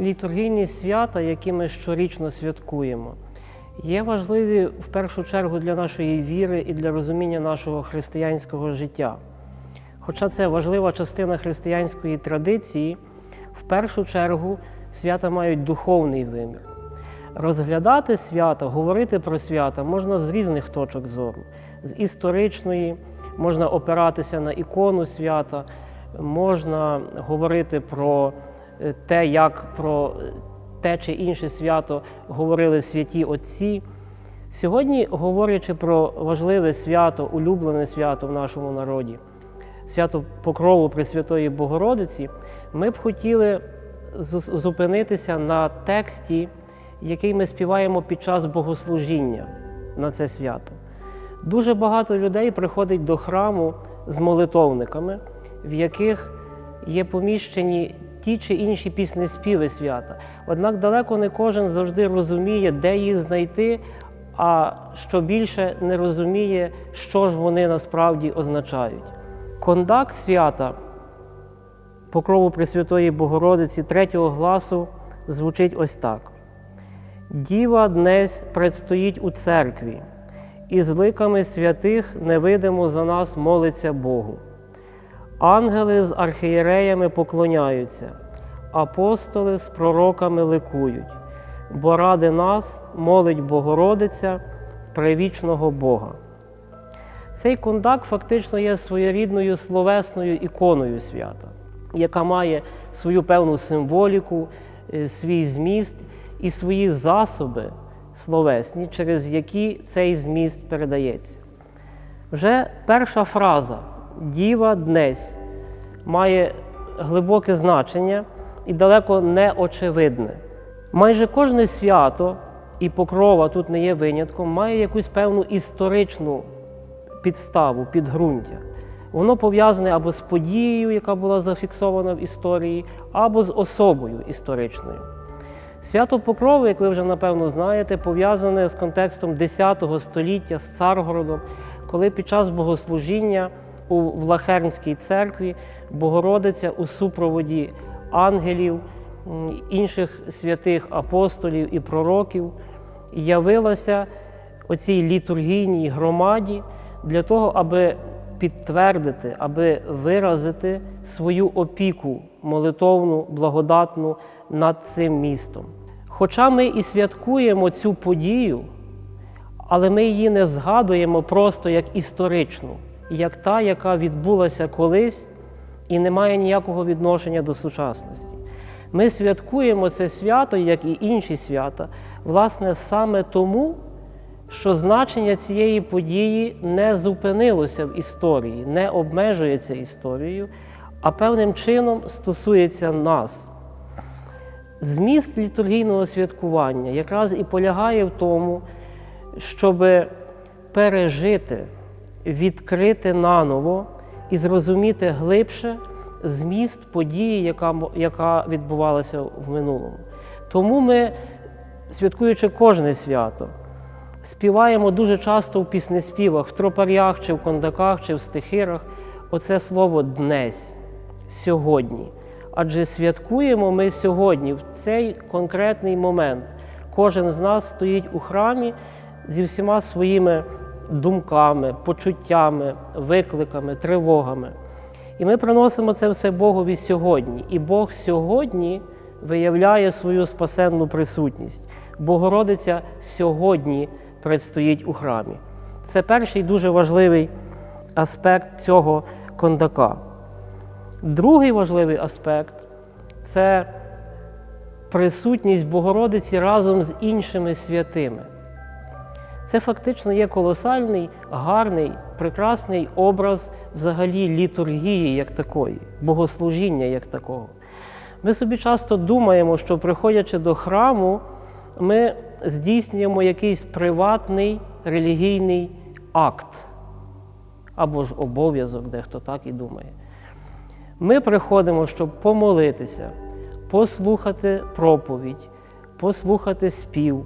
Літургійні свята, які ми щорічно святкуємо, є важливі в першу чергу для нашої віри і для розуміння нашого християнського життя. Хоча це важлива частина християнської традиції, в першу чергу свята мають духовний вимір. Розглядати свята, говорити про свята можна з різних точок зору, з історичної, можна опиратися на ікону свята, можна говорити про е, те, як про е, те чи інше свято говорили святі отці. Сьогодні, говорячи про важливе свято, улюблене свято в нашому народі, свято Покрову Пресвятої Богородиці, ми б хотіли зупинитися на тексті, який ми співаємо під час богослужіння на це свято. Дуже багато людей приходить до храму з молитовниками, в яких є поміщені ті чи інші піснеспіви свята. Однак далеко не кожен завжди розуміє, де їх знайти, а що більше не розуміє, що ж вони насправді означають. Кондак свята Покрову Пресвятої Богородиці третього гласу звучить ось так. Діва днесь предстоїть у церкві, і з ликами святих невидимо за нас молиться Богу. Ангели з архієреями поклоняються, апостоли з пророками ликують, бо ради нас молить Богородиця привічного Бога. Цей кондак фактично є своєрідною словесною іконою свята, яка має свою певну символіку, е, свій зміст і свої засоби словесні, через які цей зміст передається. Вже перша фраза Діва днесь має глибоке значення і далеко не очевидне. Майже кожне свято, і покрова тут не є винятком, має якусь певну історичну підставу, підґрунтя. Воно пов'язане або з подією, яка була зафіксована в історії, або з особою історичною. Свято Покрови, як ви вже напевно знаєте, пов'язане з контекстом X століття з Царгородом, коли під час богослужіння у Влахернській церкві Богородиця у супроводі ангелів, інших святих апостолів і пророків явилася оцій літургійній громаді для того, аби підтвердити, аби виразити свою опіку молитовну, благодатну над цим містом. Хоча ми і святкуємо цю подію, але ми її не згадуємо просто як історичну, як та, яка відбулася колись і не має ніякого відношення до сучасності. Ми святкуємо це свято, як і інші свята, власне, саме тому, що значення цієї події не зупинилося в історії, не обмежується історією, а певним чином стосується нас. Зміст літургійного святкування якраз і полягає в тому, щоб пережити, відкрити наново і зрозуміти глибше зміст події, яка, яка відбувалася в минулому. Тому ми, святкуючи кожне свято, співаємо дуже часто в піснеспівах, в тропарях, чи в кондаках, чи в стихирах оце слово днесь, сьогодні. Адже святкуємо ми сьогодні, в цей конкретний момент. Кожен з нас стоїть у храмі зі всіма своїми думками, почуттями, викликами, тривогами. І ми приносимо це все Богові сьогодні. І Бог сьогодні виявляє свою спасенну присутність. Богородиця сьогодні предстоїть у храмі. Це перший дуже важливий аспект цього кондака. Другий важливий аспект це присутність Богородиці разом з іншими святими. Це фактично є колосальний, гарний, прекрасний образ взагалі літургії як такої, богослужіння як такого. Ми собі часто думаємо, що приходячи до храму, ми здійснюємо якийсь приватний релігійний акт або ж обов'язок, дехто так і думає. Ми приходимо, щоб помолитися, послухати проповідь, послухати спів,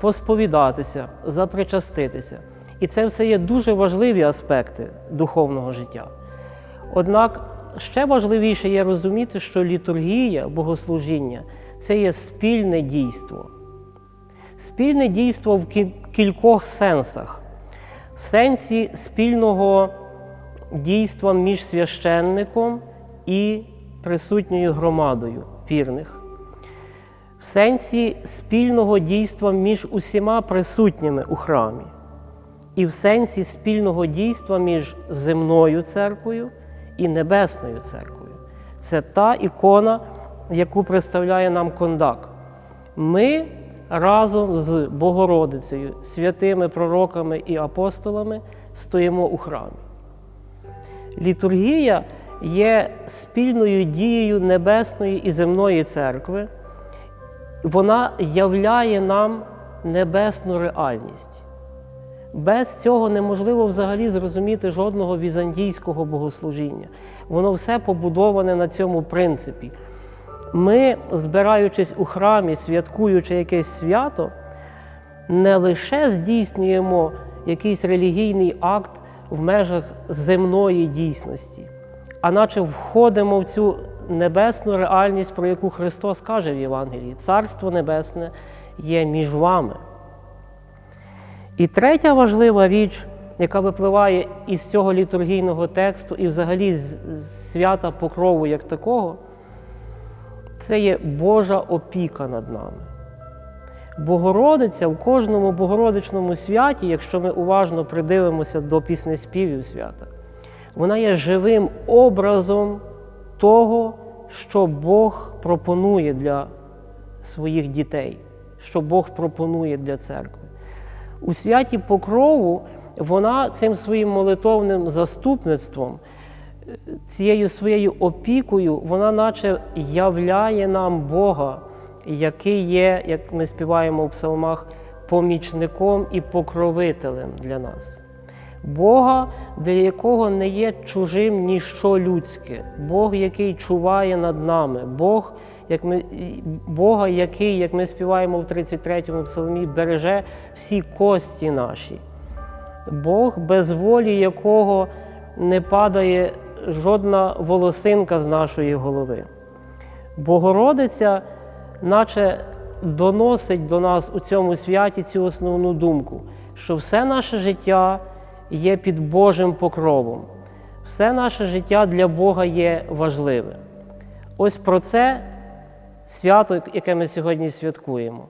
посповідатися, запричаститися. І це все є дуже важливі аспекти духовного життя. Однак ще важливіше є розуміти, що літургія, богослужіння це є спільне дійство. Спільне дійство в кількох сенсах. В сенсі спільного дійства між священником і присутньою громадою вірних. В сенсі спільного дійства між усіма присутніми у храмі, і в сенсі спільного дійства між земною церквою і небесною церквою. Це та ікона, яку представляє нам кондак. Ми разом з Богородицею, святими пророками і апостолами стоїмо у храмі. Літургія є спільною дією небесної і земної церкви. Вона являє нам небесну реальність. Без цього неможливо взагалі зрозуміти жодного візантійського богослужіння. Воно все побудоване на цьому принципі. Ми, збираючись у храмі, святкуючи якесь свято, не лише здійснюємо якийсь релігійний акт в межах земної дійсності, а наче входимо в цю небесну реальність, про яку Христос каже в Євангелії: Царство Небесне є між вами. І третя важлива річ, яка випливає із цього літургійного тексту і взагалі з свята покрову як такого, це є Божа опіка над нами. Богородиця в кожному богородичному святі, якщо ми уважно придивимося до піснеспівів свята, вона є живим образом того, що Бог пропонує для своїх дітей, що Бог пропонує для церкви. У святі Покрову вона цим своїм молитовним заступництвом, е, цією своєю опікою, вона наче являє нам Бога, який є, як ми співаємо в псалмах, помічником і покровителем для нас. Бога, для якого не є чужим ніщо людське, Бог, який чуває над нами, Бог, як ми, Бога, який, як ми співаємо в 33-му псалмі, береже всі кості наші. Бог, без волі якого не падає жодна волосинка з нашої голови. Богородиця, наче доносить до нас у цьому святі цю основну думку, що все наше життя є під Божим покровом, все наше життя для Бога є важливе. Ось про це свято, яке ми сьогодні святкуємо.